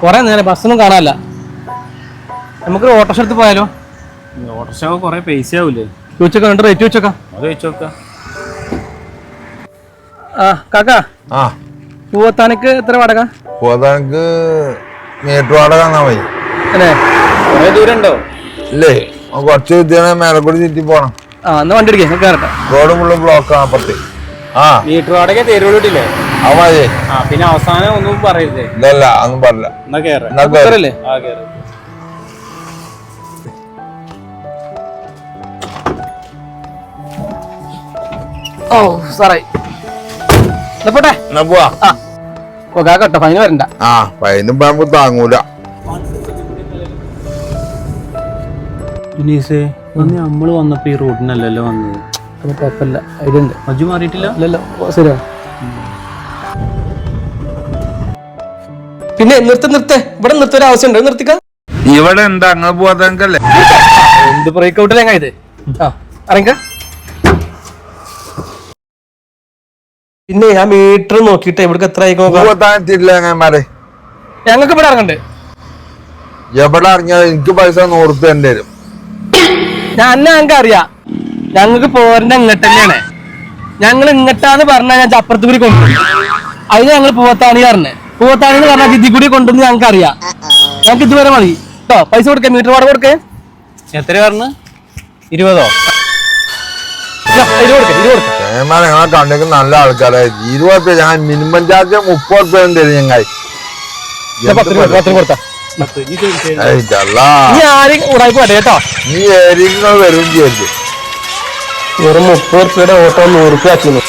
കുറെ നേരം ബസ്സൊന്നും കാണാനല്ല. നമുക്ക് ഓട്ടോറിക്ഷ എടുത്ത് പോയാലോ? ഓട്ടോറിക്ഷ കുറേ പൈസ ആവൂലേ? ചോദിച്ചൊക്കെ രണ്ട് റേറ്റ് വെച്ചോക്കാം അത് ചോദിച്ചു ആ കാക്ക ആ. പൂവത്താനക്ക് എത്ര വാടക? പൂവത്താനക്ക് മീറ്റർ വാടക തന്നാ മതി. അല്ലേ? കുറേ ദൂരം ഉണ്ടോ ഇല്ലേ കുറച്ച് വിദ്യാലയ മേലക്കൂടി ചുറ്റി പോണം. ആ എന്നാ വണ്ടി എടുക്കേ കയറട്ടെ റോഡ് മുഴുവൻ ബ്ലോക്ക് ആണ് അപ്പുറത്ത് ആ. മീറ്റർ വാടക തരുവിട്ടില്ലേ അത് മതി. ആ പിന്നെ അവസാനം ഒന്നും പറയരുതേ. ഇല്ലല്ല ഒന്നും പറഞ്ഞില്ല എന്നാ കേറ. എന്നാ കേറ്. ആ കേറ. ഓ സാറേ പോട്ടെ? പോവാ? കേട്ടോ ഫൈന് വരണ്ട. ആ ഫൈനും പാമ്പ് താങ്ങൂല. വിനീസേ അന്ന് നമ്മൾ വന്നപ്പോ ഈ റോഡിനല്ലല്ലോ വന്നത്. അത് കുഴപ്പമില്ല. ഇതുണ്ട് മജ്ജു മാറിയിട്ടില്ല? ഇല്ലല്ലോ ഓ, പിന്നെ നിർത്ത് നിർത്ത്. ഇവിടെ നിർത്തൊരു ആവശ്യമുണ്ട്. നിർത്തിക്ക. ഇവിടെ എന്താ അങ്ങനെ പോവാത്തനക്കല്ലേ എന്ത് ബ്രേക്ക് ഔട്ടിൽ എങ്ങനെ ഇത്? അറിയിക്ക പിന്നെ ആ മീറ്റർ നോക്കിട്ട് ഇവിടെ എത്ര ആയിക്കോ പോവാത്താനെത്തില്ല എങ്ങനെ ഞങ്ങൾക്ക് ഇവിടെ ഇറങ്ങണ്ട്. എവിടെ ഇറങ്ങിയാൽ എനിക്ക് പൈസ നോർത്ത് തന്നെ വരും ഞാൻ ഞങ്ങൾക്ക് അറിയാം. ഞങ്ങൾക്ക് പോരണ്ട ഇങ്ങോട്ട് തന്നെയാണ്. ഞങ്ങൾ ഇങ്ങട്ടാന്ന് പറഞ്ഞാൽ ഞാൻ അപ്പുറത്ത് കൂടി കൊണ്ടുപോകും അതിന് ഞങ്ങൾ പൂവത്താണി പറഞ്ഞത് പൂവത്താണി എന്ന് പറഞ്ഞാൽ ഇതിൽ കൂടി കൊണ്ടുവന്ന് ഞങ്ങൾക്ക് അറിയാം ഞങ്ങൾക്ക് ഇതുവരെ മതി. കേട്ടോ പൈസ കൊടുക്കേ മീറ്റർ വാടക കൊടുക്കേ. എത്ര പറഞ്ഞു ഇരുപതോ? ഞങ്ങളെ കണ്ടേക്ക് നല്ല ആൾക്കാരെ. ഇരുപത് ഞാൻ മിനിമം ചാർജ് മുപ്പത് തരും ഞങ്ങൾ നീ ഏരിയ വരും ചെയ്യരുത് വെറും മുപ്പത് റുപ്യയുടെ ഓട്ടോ നൂറ് രൂപ ആക്കുന്നു.